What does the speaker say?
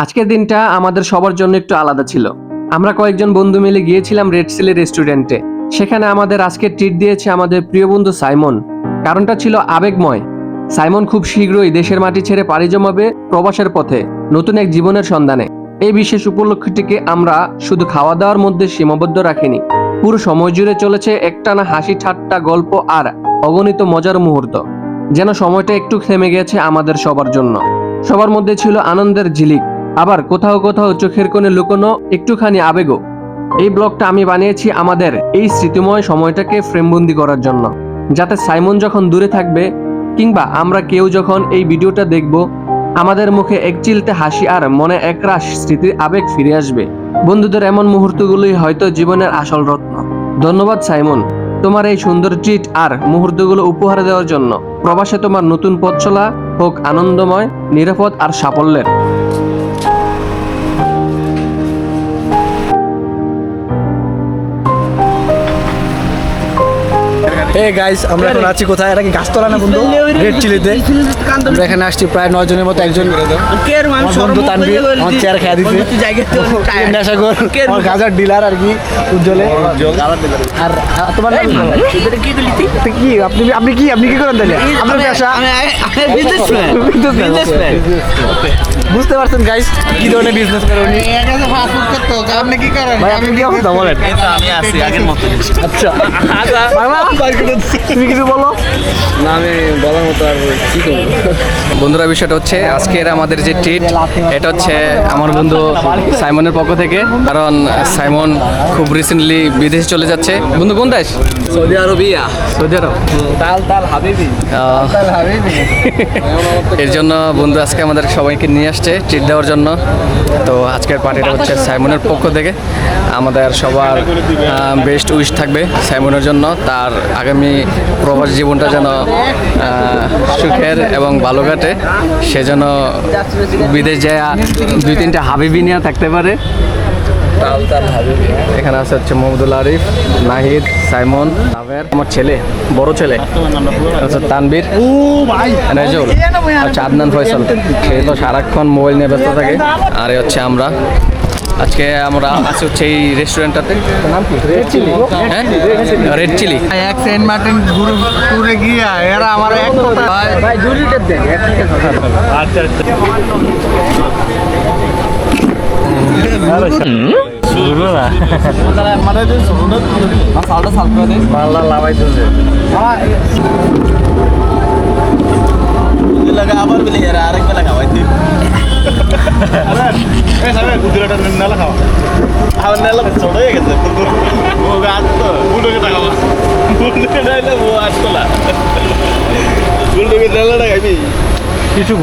আজকের দিনটা আমাদের সবার জন্য একটু আলাদা ছিল। আমরা কয়েকজন বন্ধু মিলে গিয়েছিলাম রেড সিলি রেস্টুরেন্টে সেখানে আমাদের আজকে ট্রিট দিয়েছে আমাদের প্রিয় বন্ধু সাইমন। কারণটা ছিল আবেগময়। সাইমন খুব শীঘ্রই দেশের মাটি ছেড়ে পাড়ি জমাবে প্রবাসের পথে, নতুন এক জীবনের সন্ধানে। এই বিশেষ উপলক্ষটিকে আমরা শুধু খাওয়া দাওয়ার মধ্যে সীমাবদ্ধ রাখিনি। পুরো সময় জুড়ে চলেছে একটানা হাসি ঠাট্টা গল্প আর অগণিত মজার মুহূর্ত। যেন সময়টা একটু থেমে গেছে আমাদের সবার জন্য। সবার মধ্যে ছিল আনন্দের ঝিলিক। আবার কোথাও কোথাও চোখের কোণে লুকোনো একটুখানি আবেগও। এই ব্লগটা আমি বানিয়েছি আমাদের এই স্মৃতিময় সময়টাকে ফ্রেমবন্দি করার জন্য। যাতে সাইমন যখন দূরে থাকবে, কিংবা আমরা কেউ যখন এই ভিডিওটা দেখব, আমাদের মুখে এক চিলতে হাসি আর মনে একরাশ স্মৃতির আবেগ ফিরে আসবে। বন্ধুদের এমন মুহূর্তগুলোই হয়তো জীবনের আসল রত্ন। ধন্যবাদ, সাইমন, তোমার এই সুন্দর ট্রিট আর মুহূর্তগুলো উপহার দেওয়ার জন্য। প্রবাসে তোমার নতুন পথ চলা হোক আনন্দময়, নিরাপদ আর সাফল্যের। হে গাইস আমরা এখন আছি কোথায়? এটা কি গাছতলা না বন্ধু? রেড চিলিতে আমরা এখানে আসছি প্রায় নয় জনের মতো একজন। বন্ধু আমার চেয়ার খেয়ে দিতে নেশাগর আমার গাজার ডিলার আর কি উজ্জ্বলে। আর তোমার কি? আপনি আপনি কি আপনি কি করেন তাহলে? আপনার পেশা? বুঝতে পারছেন গাইস কি ধরনের বিজনেস করে উনি? আপনি কি করেন? ভাই আপনি কি অবস্থা বলেন? আমি আছি আগের মতো। আচ্ছা। বাংলা তুমি কিছু বলো? না আমি বলার মতো আর কি বন্ধুরা বিষয়টা হচ্ছে আজকের আমাদের যে ট্রিট এটা হচ্ছে আমার বন্ধু সাইমনের পক্ষ থেকে। কারণ সাইমন খুব রিসেন্টলি বিদেশে চলে যাচ্ছে। বন্ধু কোন দেশ? Saudi Arabia. সৌদি আরব। তাল তাল হাবিবি। তাল হাবিবি। এর জন্য বন্ধু আজকে আমাদের সবাইকে নিয়ে আসছে ট্রিট দেওয়ার জন্য। তো আজকের পার্টিটা হচ্ছে সাইমনের পক্ষ থেকে। আমাদের সবার বেস্ট উইশ থাকবে সাইমনের জন্য। তার আগামী প্রবাস জীবনটা যেন সুখের এবং ভালো কাটে, সে যেন বিদেশ যায় দুই তিনটা হাবিবি নিয়ে থাকতে পারে। এখানে আছে হচ্ছে মোহাম্মদুল আরিফ, নাহিদ, সাইমন আবের আমার ছেলে, বড় ছেলে, হচ্ছে তানবীর আচ্ছা আদনান ফয়সাল। সে তো সারাক্ষণ মোবাইল নিয়ে ব্যস্ত থাকে, আর হচ্ছে আমরা। আজকে আমরা আছি হচ্ছে এই রেস্টুরেন্টটাতে নাম কি? রেড চিলি হ্যাঁ? রেড চিলি এক সেন্ট মার্টিন ঘুরে ঘুরে গিয়া এরা আমার এক কথা ভাই দু লিটার দেন বাংলা লাভাই চলছে আমার নেলা ছোট হয়ে গেছে ও গাছ তো বুড়োকে টাকা বুড়োকে নাইলে ও আসতলা বুড়োকে নেলা টাকা কিছু